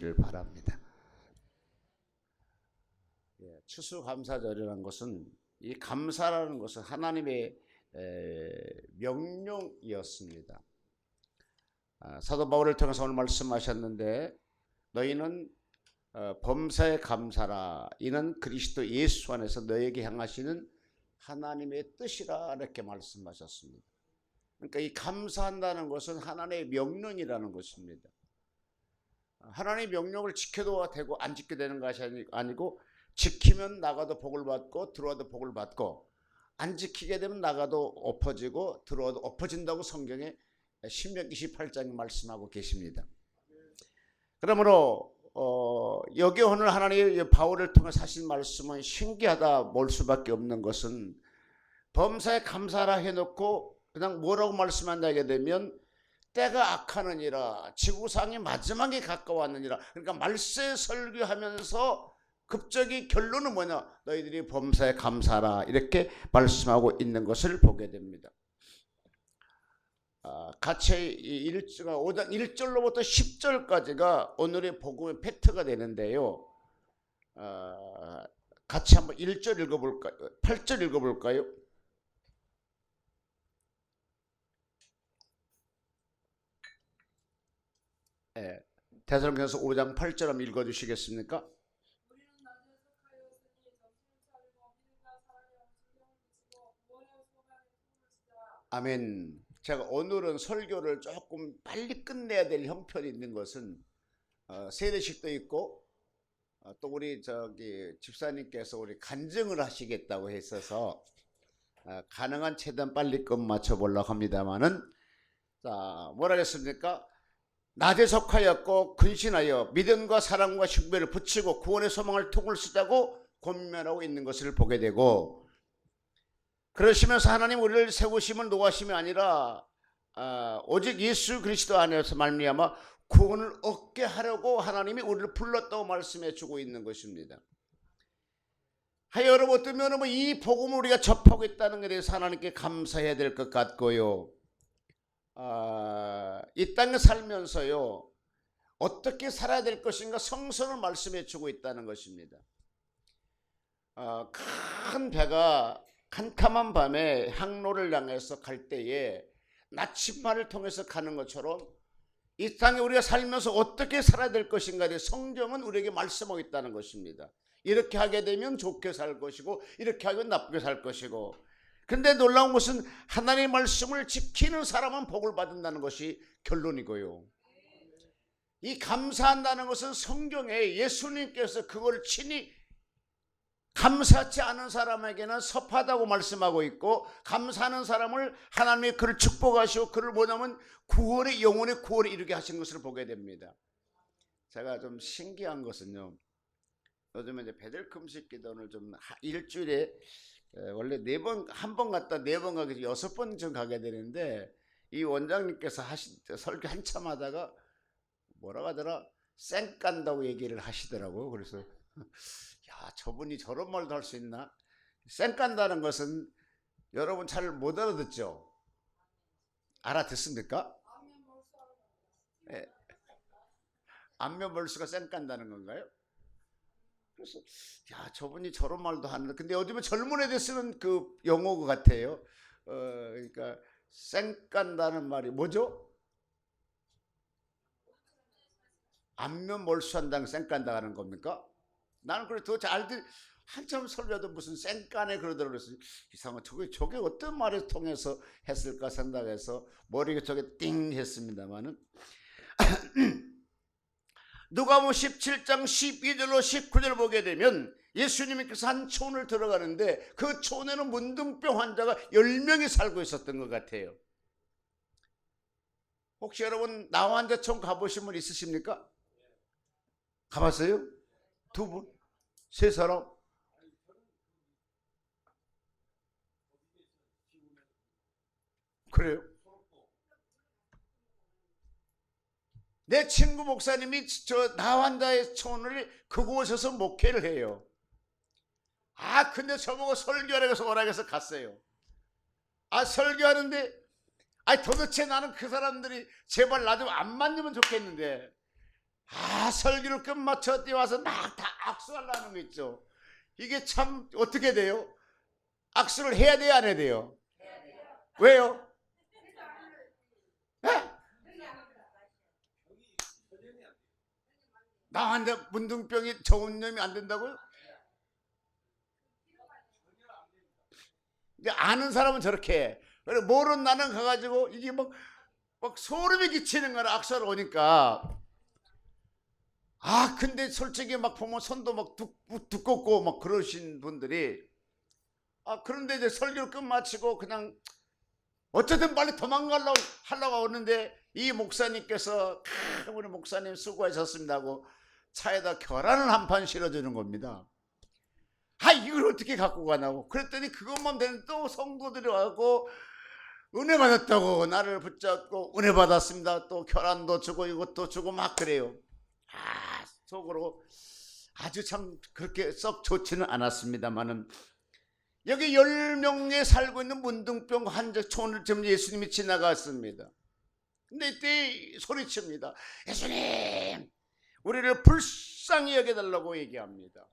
를 바랍니다. 예, 추수감사절이라는 것은 이 감사라는 것은 하나님의 에, 명령이었습니다. 아, 사도 바울을 통해서 오늘 말씀하셨는데 너희는 어, 범사에 감사라 이는 그리스도 예수 안에서 너에게 향하시는 하나님의 뜻이라 이렇게 말씀하셨습니다. 그러니까 이 감사한다는 것은 하나님의 명령이라는 것입니다. 하나님의 명령을 지켜도 되고 안 지켜도 되는 것이 아니- 아니고 지키면 나가도 복을 받고 들어와도 복을 받고 안 지키게 되면 나가도 엎어지고 들어와도 엎어진다고 성경에 신명 28장에 말씀하고 계십니다. 그러므로 어, 여기 오늘 하나님의 바울을 통해 하신 말씀은 신기하다 볼 수밖에 없는 것은 범사에 감사라 해놓고 그냥 뭐라고 말씀한다게 되면 때가 악하느니라 지구상이 마지막에 가까웠느니라 그러니까 말세 설교하면서 급적이 결론은 뭐냐 너희들이 범사에 감사라 이렇게 말씀하고 있는 것을 보게 됩니다. 아, 같이 5장 1절로부터 10절까지가 오늘의 복음의 팩트가 되는데요. 아, 같이 한번 1절 읽어볼까요? 8절 읽어볼까요? 예, 대사로서 5장 8절 한번 읽어주시겠습니까? 아멘. 제가 오늘은 설교를 조금 빨리 끝내야 될 형편이 있는 것은 어, 세례식도 있고 어, 또 우리 저기 집사님께서 우리 간증을 하시겠다고 했어서 어, 가능한 최대한 빨리 끝 맞춰 보려고 합니다만은 자 뭐라 했습니까? 낮에 속하였고 근신하여 믿음과 사랑과 신뢰를 붙이고 구원의 소망을 통을 쓰자고 권면하고 있는 것을 보게 되고 그러시면서 하나님 우리를 세우심을 노하심이 아니라 아, 오직 예수 그리스도 안에서 말미암아 구원을 얻게 하려고 하나님이 우리를 불렀다고 말씀해 주고 있는 것입니다. 하여 여러분 어떠면 뭐 이 복음을 우리가 접하고 있다는 것에 대해서 하나님께 감사해야 될 것 같고요. 아, 이 땅에 살면서요 어떻게 살아야 될 것인가 성선을 말씀해 주고 있다는 것입니다. 아, 큰 배가 캄캄한 밤에 항로를 향해서 갈 때에 나침반을 통해서 가는 것처럼 이 땅에 우리가 살면서 어떻게 살아야 될 것인가에 성경은 우리에게 말씀하고 있다는 것입니다. 이렇게 하게 되면 좋게 살 것이고 이렇게 하면 나쁘게 살 것이고 근데 놀라운 것은 하나님의 말씀을 지키는 사람은 복을 받는다는 것이 결론이고요. 이 감사한다는 것은 성경에 예수님께서 그걸 친히 감사치 않은 사람에게는 섭하다고 말씀하고 있고 감사하는 사람을 하나님이 그를 축복하시고 그를 뭐냐면 구원의 영혼의 구원에 이르게 하신 것을 보게 됩니다. 제가 좀 신기한 것은요. 요즘에 이제 베델금식 기도를 좀 하- 일주일에 에, 원래 네 번 한 번 갔다 네 번 가기 여섯 번좀 가게 되는데 이 원장님께서 하신 설교 한참 하다가 뭐라고 하더라 쌩 깐다고 얘기를 하시더라고요. 그래서 야 저분이 저런 말도 할 수 있나? 쌩 깐다는 것은 여러분 잘 못 알아듣죠? 알아듣습니까? 아멘 몰수하라. 안면 벌수가 쌩 깐다는 건가요? 그래서 야 저분이 저런 말도 하는데 근데 어디면 젊은 애들 쓰는 그 용어 같아요. 어 그러니까 쌩 깐다는 말이 뭐죠? 안면 몰수한다는 쌩 깐다는 겁니까? 나는 그래 도대체 알들 한참 설교도 무슨 쌩까네 그러더라고요. 이상한 저게 저게 어떤 말을 통해서 했을까 생각해서 머리가 저게 띵 했습니다만은 누가복음 17장 12절로 19절 보게 되면 예수님께서 한 촌을 들어가는데 그 촌에는 문둥병 환자가 10명이 살고 있었던 것 같아요. 혹시 여러분 나환자촌 가보신 분 있으십니까? 가봤어요? 두 분? 세 사람? 그래요? 내 친구 목사님이 저 나환자의 촌을 그곳에서 목회를 해요. 아 근데 저보고 설교하라고 해서 오라고 해서 갔어요. 아 설교하는데 아 도대체 나는 그 사람들이 제발 나 좀 안 만나면 좋겠는데 아 설교를 끝마쳐 뛰어와서 막 다 악수하려는 거 있죠. 이게 참 어떻게 돼요? 악수를 해야 돼요, 안 해야 돼요? 왜요? 나한테 문둥병이 저음염이 안 된다고요? 근데 아는 사람은 저렇게 해. 모르는 나는 가가지고 이게 막, 막 소름이 끼치는 거라 악수하러 오니까 아 근데 솔직히 막 보면 손도 막 두, 두껍고 막 그러신 분들이 아 그런데 이제 설교를 끝 마치고 그냥 어쨌든 빨리 도망가려고 하려고 오는데 이 목사님께서 크, 우리 목사님 수고하셨습니다 하고 차에다 계란을 한 판 실어주는 겁니다. 아 이걸 어떻게 갖고 가냐고. 그랬더니 그것만 되는 또 성도들이 와고 은혜 받았다고 나를 붙잡고 은혜 받았습니다. 또 계란도 주고 이것도 주고 막 그래요. 아 속으로 아주 참 그렇게 썩 좋지는 않았습니다만은 여기 열 명에 살고 있는 문둥병 환자 촌을 지금 예수님이 지나갔습니다. 근데 이때 소리칩니다. 예수님 우리를 불쌍히 여겨달라고 얘기합니다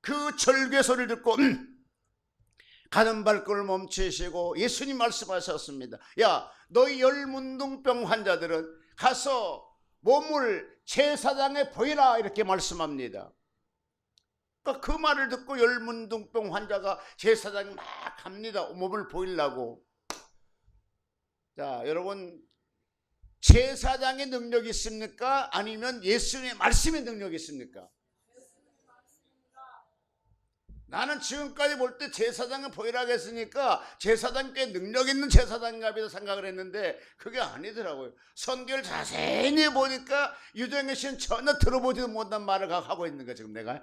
그 절규의 소리를 듣고 음, 가는 발걸음을 멈추시고 예수님 말씀하셨습니다. 야, 너희 열문둥병 환자들은 가서 몸을 제사장에 보이라 이렇게 말씀합니다. 그러니까 그 말을 듣고 열문둥병 환자가 제사장에 막 갑니다. 몸을 보이려고. 자, 여러분 제사장의 능력이 있습니까? 아니면 예수님의 말씀의 능력이 있습니까? 나는 지금까지 볼 때 제사장은 보이라고 했으니까 제사장 꽤 능력 있는 제사장인가 보다 생각을 했는데 그게 아니더라고요. 성경을 자세히 보니까 유정현 씨는 전혀 들어보지도 못한 말을 하고 있는 거 지금 내가.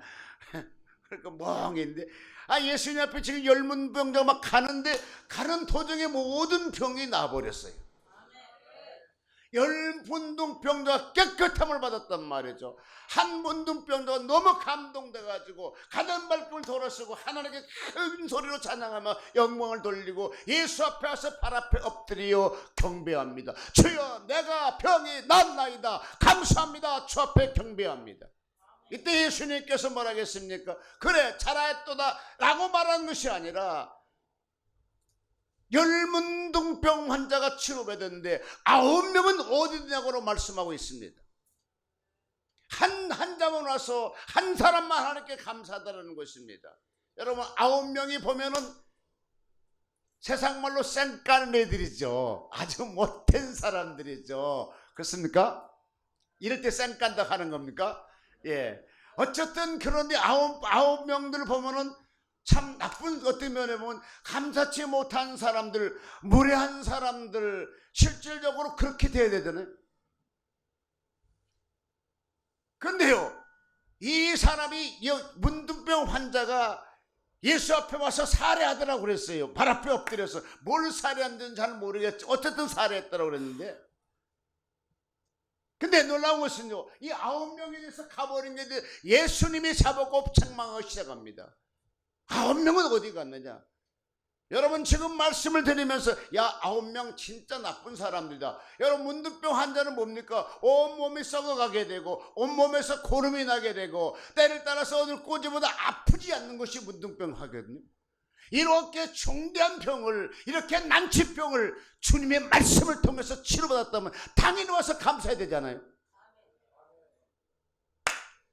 그러니까 멍인데 아 예수님 앞에 지금 열문병자가 막 가는데 가는 도중에 모든 병이 나버렸어요. 열분둥병자가 깨끗함을 받았단 말이죠. 한 분둥병자가 너무 감동돼가지고 가던 발길을 돌아서고 하나님께 큰 소리로 찬양하며 영광을 돌리고 예수 앞에 와서 발 앞에 엎드려 경배합니다. 주여 내가 병이 났나이다. 감사합니다. 주 앞에 경배합니다. 이때 예수님께서 뭐라겠습니까? 그래 잘하였도다 라고 말한 것이 아니라 열문둥병 환자가 치료받았는데 아홉 명은 어디 있냐고 말씀하고 있습니다. 한 환자만 와서 한 사람만 하나님께 감사하다는 것입니다. 여러분 아홉 명이 보면은 세상 말로 쌩까는 애들이죠. 아주 못된 사람들이죠. 그렇습니까? 이럴 때 쌩깐다 하는 겁니까? 예. 어쨌든 그런데 아홉 아홉 명들을 보면은 참 나쁜 어떤 면에 보면 감사치 못한 사람들, 무례한 사람들, 실질적으로 그렇게 돼야 되잖아요. 근데요, 이 사람이 이 문둥병 환자가 예수 앞에 와서 살해하더라고 그랬어요. 발 앞에 엎드려서 뭘 살해한지는 잘 모르겠지. 어쨌든 살해했다고 그랬는데. 근데 놀라운 것은요, 이 아홉 명에 대해서 가버린 게 예수님이 잡아고 책망을 시작합니다. 아홉 명은 어디 갔느냐? 여러분 지금 말씀을 드리면서 야 아홉 명 진짜 나쁜 사람들이다. 여러분 문득병 환자는 뭡니까? 온몸이 썩어가게 되고 온몸에서 고름이 나게 되고 때를 따라서 어느 꼬지보다 아프지 않는 것이 문득병 하거든요. 이렇게 중대한 병을 이렇게 난치병을 주님의 말씀을 통해서 치료받았다면 당연히 와서 감사해야 되잖아요.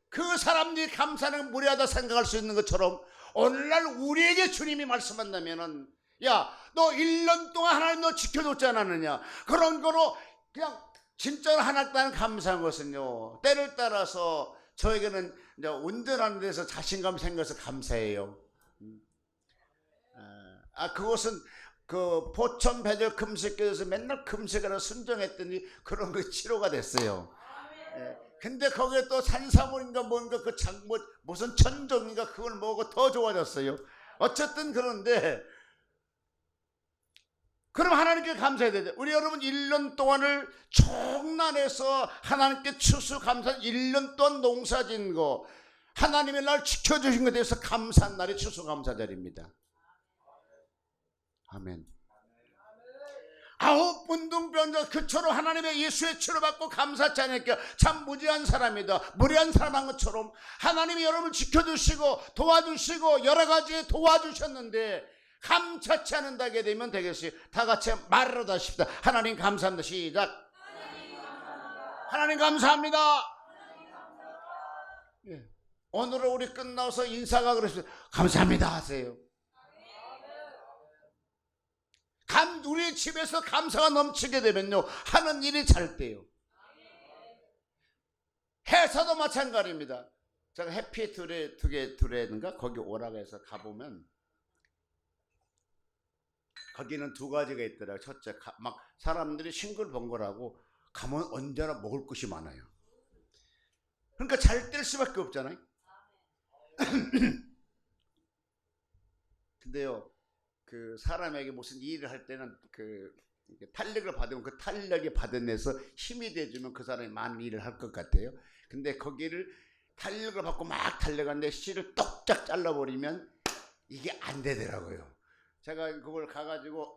그 사람들이 감사는 무례하다 생각할 수 있는 것처럼 오늘날 우리에게 주님이 말씀한다면은 야 너 1년 동안 하나님 너 지켜줬지 않았느냐 그런 거로 그냥 진짜로 하나님 감사한 것은요 때를 따라서 저에게는 이제 운전하는 데서 자신감 생겨서 감사해요 음. 아 그것은 그 포천 배절 금식교에서 맨날 금식하러 순종했더니 그런 거 치료가 됐어요 예. 근데 거기에 또 산사물인가 뭔가 그 장, 뭐, 무슨 천종인가 그걸 먹고 더 좋아졌어요. 어쨌든 그런데 그럼 하나님께 감사해야 되죠. 우리 여러분 1년 동안을 총난해서 하나님께 추수 감사 1년 동안 농사 짓거 하나님의 날 지켜주신 것에 대해서 감사한 날이 추수 감사절입니다. 아멘. 아홉 운동병자 그처럼 하나님의 예수의 치료받고 않으니까 참 무지한 사람이다. 무리한 사람한 것처럼 하나님이 여러분을 지켜주시고 도와주시고 여러 가지 도와주셨는데 감사치 않는다게 되면 되겠어요. 다 같이 말을 하십시다. 하나님 감사합니다. 시작. 하나님 감사합니다. 예. 오늘 우리 끝나서 인사가 그랬어요. 감사합니다 하세요. 감, 우리 집에서 감사가 넘치게 되면요. 하는 일이 잘 돼요. 회사도 마찬가지입니다. 제가 해피 둘에 두개 둘에인가 거기 오라고 해서 가보면 거기는 두 가지가 있더라고요. 첫째, 가- 막 사람들이 싱글벙글하고 가면 언제나 먹을 것이 많아요. 그러니까 잘뗄 수밖에 없잖아요. 근데요, 그 사람에게 무슨 일을 할 때는 그 탄력을 받으면 그 탄력이 받아내서 힘이 돼주면 그 사람이 많은 일을 할 것 같아요. 근데 거기를 탄력을 받고 막 달려가는데 씨를 똑짝 잘라버리면 이게 안 되더라고요. 제가 그걸 가가지고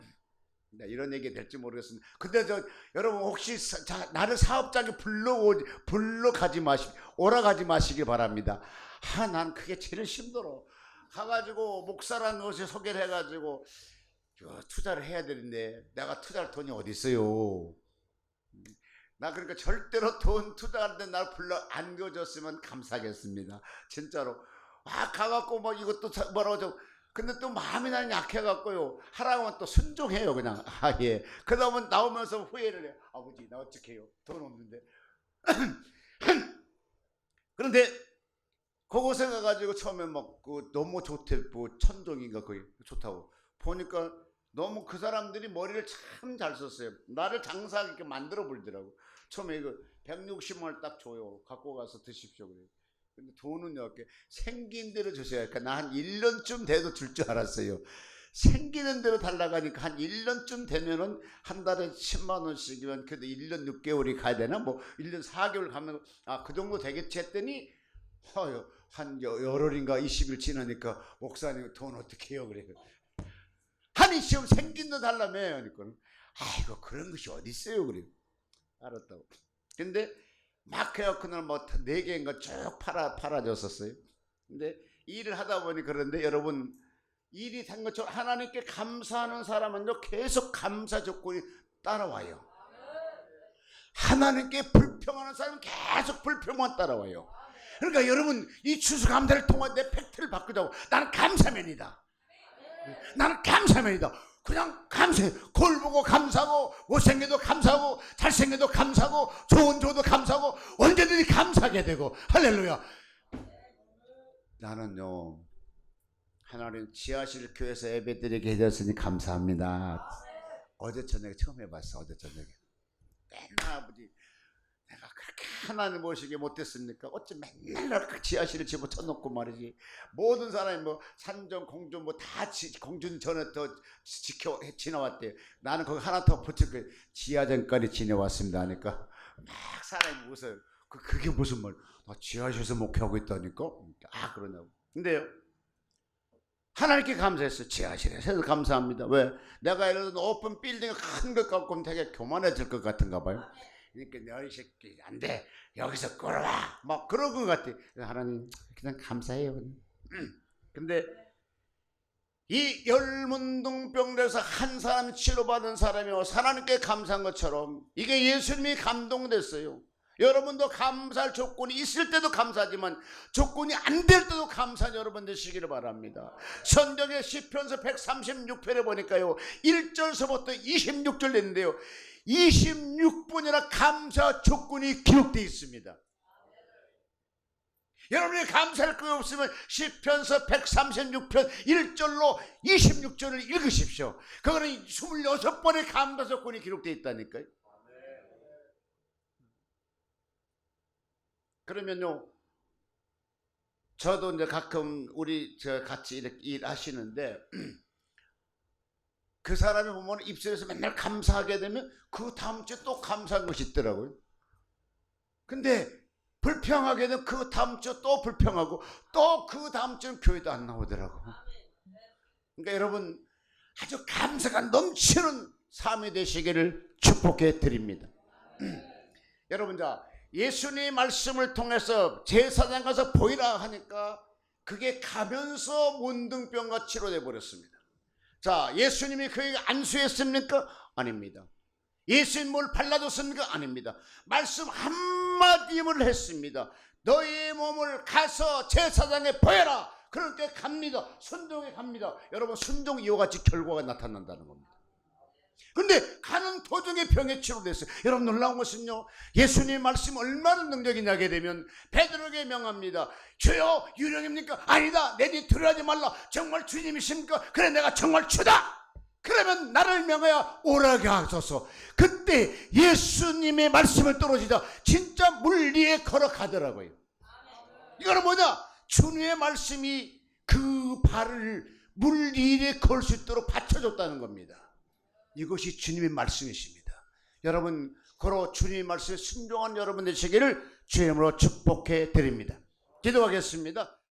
네, 이런 얘기 될지 모르겠습니다. 근데 저 여러분 혹시 사- 자, 나를 사업장에 불러오 불러 가지 마시 오라 가지 마시기 바랍니다. 아, 난 그게 제일 힘들어. 가가지고 목사라는 것을 소개를 해가지고 저 투자를 해야 되는데 내가 투자할 돈이 어디 있어요? 나 그러니까 절대로 돈 투자하는데 날 불러 안겨줬으면 감사하겠습니다. 진짜로. 아 가갖고 뭐 이것도 사- 뭐라고 좀 근데 또 마음이 나는 약해갖고요. 하라고 하면 또 순종해요 그냥. 아 예. 그다음에 나오면서 후회를 해. 아버지 나 어떻게 해요? 돈 없는데. 그런데 그곳에 가가지고 처음에 막그 너무 좋대 뭐 천종인가 거기 좋다고 보니까 너무 그 사람들이 머리를 참 잘 썼어요. 나를 장사하게 만들어 버리더라고. 처음에 이거 160만 원딱 줘요. 갖고 가서 드십시오 그래. 근데 돈은요 이렇게 생긴 대로 주세요. 그러니까 나 한 1년쯤 돼도 줄 줄 알았어요. 생기는 대로 달라고 하니까 한 1년쯤 되면은 한 달에 10만 원씩이면 그래도 1년 6개월이 가야 되나? 뭐 1년 4개월 가면 아 그 정도 되겠지 했더니 허요 한 여- 열흘인가 20일 지나니까 목사님 돈 어떻게 해요 그래요. 아니 시험 생긴 거 달라며 그러니까 아이고 그런 것이 어디 있어요 그래요. 알았다고. 근데 막 해요 그날 뭐네 개인가 쭉 팔아 팔아줬었어요. 근데 일을 하다 보니 그런데 여러분 일이 된 것처럼 하나님께 감사하는 사람은요 계속 감사 조건이 따라와요. 하나님께 불평하는 사람은 계속 불평만 따라와요. 그러니까 여러분 이 추수감사를 통해 내 팩트를 바꾸자고 나는 감사면이다. 나는 감사면이다. 그냥 감사해. 거울 보고 감사하고 못생겨도 감사하고 잘생겨도 감사하고 좋은 좋도 감사하고 언제든지 감사하게 되고 할렐루야. 나는요 하나님 지하실 교회에서 예배드리게 해줬으니 감사합니다. 어제 저녁에 처음 해봤어. 어제 저녁에 맨날 아버지 하나님 모시게 못했습니까? 어째 맨날 그 지하실에 집어쳐 놓고 말이지. 모든 사람이 뭐 산전 공전 뭐 다 공준 전에 더 지켜 지나왔대요. 나는 거기 하나 더 붙일 거 지하전까지 지내왔습니다 하니까 막 사람이 웃어요. 그 그게 무슨 말? 나 지하실에서 목회하고 있다니까. 아 그러냐고. 근데요. 하나님께 감사했어요. 지하실에서 감사합니다. 왜? 내가 예를 들어 오픈 빌딩 큰것 갖고 되게 교만해질 것 같은가 봐요. 그러니까 너희 새끼 안 돼. 여기서 끌어와. 막 그런 것 같아. 하나님 그냥 감사해요. 그냥. 음. 근데 이 열문동병에서 한 사람이 치료받은 사람이 하나님께 감사한 것처럼 이게 예수님이 감동됐어요. 여러분도 감사할 조건이 있을 때도 감사하지만 조건이 안 될 때도 감사한 여러분 되시기를 바랍니다. 성경의 시편서 136편에 보니까요. 1절서부터 26절 됐는데요. 26분이나 감사 조건이 기록되어 있습니다. 여러분이 감사할 거 없으면 시편서 136편 1절로 26절을 읽으십시오. 그거는 26번의 감사 조건이 기록되어 있다니까요. 그러면요. 저도 이제 가끔 우리 저 같이 이렇게 일하시는데 그 사람이 보면 입술에서 맨날 감사하게 되면 그 다음 주에 또 감사한 것이 있더라고요. 근데 불평하게 되면 그 다음 주또 불평하고 또 그 다음 주는 교회도 안 나오더라고. 그러니까 여러분 아주 감사가 넘치는 삶이 되시기를 축복해 드립니다. 여러분 자 예수님의 말씀을 통해서 제사장 가서 보이라 하니까 그게 가면서 문둥병과 치료돼 버렸습니다. 자 예수님이 그에게 안수했습니까? 아닙니다. 예수님 뭘 발라줬습니까? 아닙니다. 말씀 한마디를 했습니다. 너희의 몸을 가서 제사장에 보여라. 때 갑니다. 순종에 갑니다. 여러분 순종 이와 같이 결과가 나타난다는 겁니다. 근데 가는 도중에 병에 치료됐어요. 여러분 놀라운 것은요. 예수님 말씀 얼마나 능력이냐게 되면 베드로에게 명합니다. 주여 유령입니까? 아니다. 내뒤 들어가지 말라. 정말 주님이십니까? 그래 내가 정말 주다. 그러면 나를 명하여 오라게 하소서. 그때 예수님의 말씀을 떨어지자 진짜 물 위에 걸어가더라고요. 이거는 뭐냐? 주님의 말씀이 그 발을 물 위에 걸 수 있도록 받쳐줬다는 겁니다. 이것이 주님의 말씀이십니다. 여러분, 걸어 주님의 말씀에 순종한 여러분 되시기를 주의 이름으로 축복해 드립니다. 기도하겠습니다.